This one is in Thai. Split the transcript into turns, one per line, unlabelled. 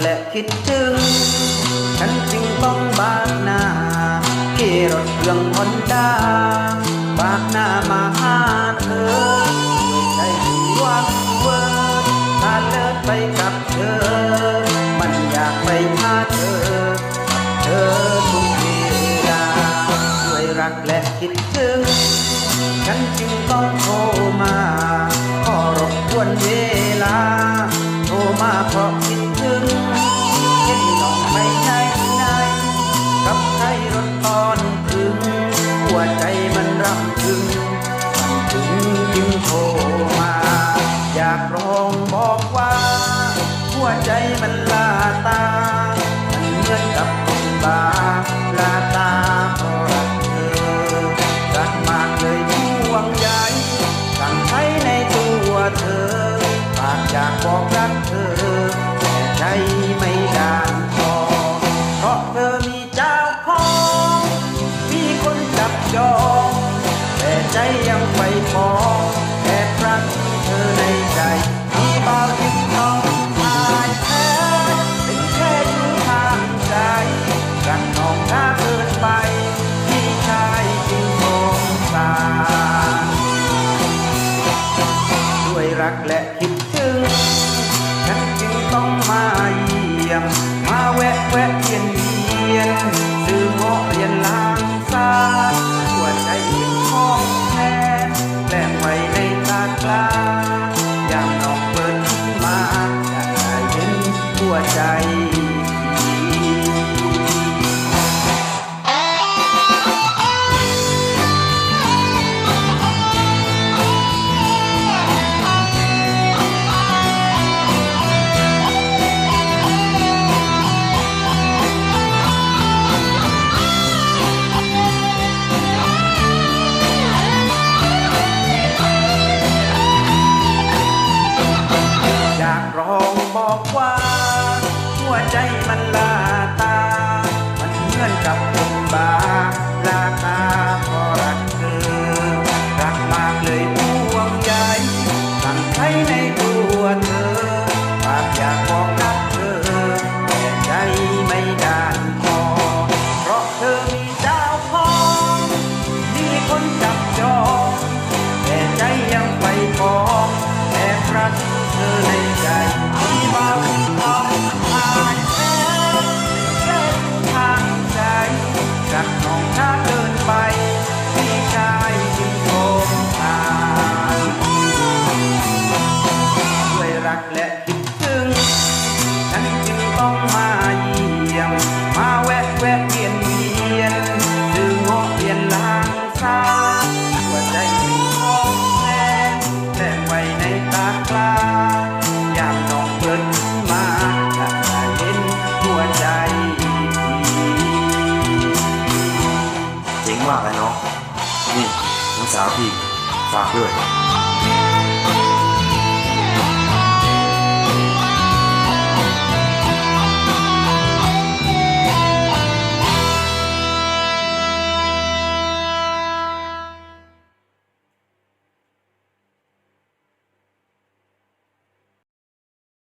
และคิดถึง ฉันจึงต้องบากหน้าขี่รถเครื่องฮอนด้าบากหน้ามาหาเธอด้วยใจที่หวังเวิร์ถ้าเลิกไปกับเธอ มันอยากไปหาเธอกับเธอทุกเวลาด้วยรักและคิดถึง ฉันจึงต้องโทรมา ขอรบกวนเวลา โทรมาเพราะ วใจมันลาตา มันเหมือนกับคนบาลาตาเพราะรักเธอรักมากเลยห่วงใยสั่งใช้ในตัวเธอปากอยากบอกรักเธอ แต่ใจไม่ด่านพอเพราะเธอมีเจ้าของมีคนจับจองแต่ใจยังไปพอ รักและคิด องบอกว่า หัวใจมันลาตา มันเหมือนกับากลายามน้องเปิดมาอยากได้เห็นหัวใจ
เจ๋งมากเลยเนาะนี่น้องสาวพี่ฝากด้วย